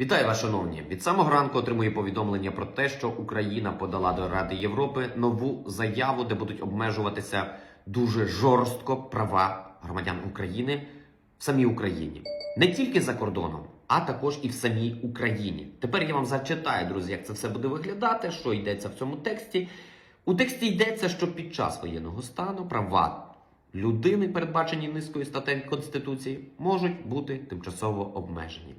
Вітаю вас, шановні! Від самого ранку отримую повідомлення про те, що Україна подала до Ради Європи нову заяву, де будуть обмежуватися дуже жорстко права громадян України в самій Україні, не тільки за кордоном, а також і в самій Україні. Тепер я вам зачитаю, друзі, як це все буде виглядати, що йдеться в цьому тексті. У тексті йдеться, що під час воєнного стану права людини, передбачені низкою статей Конституції, можуть бути тимчасово обмежені.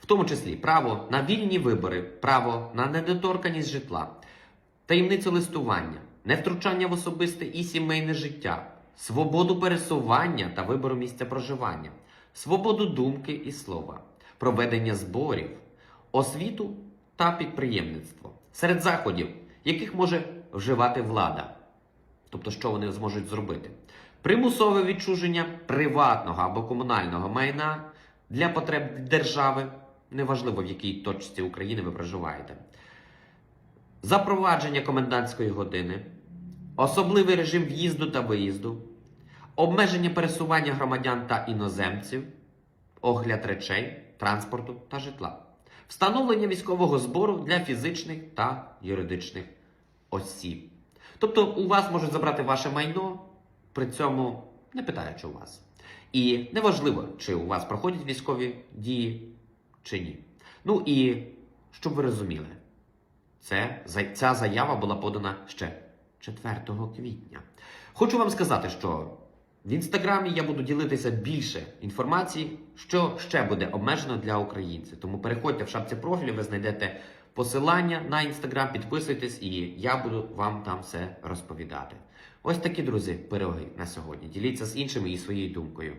В тому числі право на вільні вибори, право на недоторканість житла, таємницю листування, невтручання в особисте і сімейне життя, свободу пересування та вибору місця проживання, свободу думки і слова, проведення зборів, освіту та підприємництво серед заходів, яких може вживати влада. Тобто, що вони зможуть зробити? Примусове відчуження приватного або комунального майна для потреб держави, неважливо в якій точці України ви проживаєте. Запровадження комендантської години, особливий режим в'їзду та виїзду, обмеження пересування громадян та іноземців, огляд речей, транспорту та житла, встановлення військового збору для фізичних та юридичних осіб. Тобто у вас можуть забрати ваше майно, при цьому не питаючи у вас. І неважливо, чи у вас проходять військові дії чи ні. Ну і щоб ви розуміли, це, ця заява була подана ще 4 квітня. Хочу вам сказати, що в інстаграмі я буду ділитися більше інформації, що ще буде обмежено для українців. Тому переходьте в шапці профілю, ви знайдете посилання на інстаграм, підписуйтесь, і я буду вам там все розповідати. Ось такі друзі, пироги на сьогодні. Діліться з іншими і своєю думкою.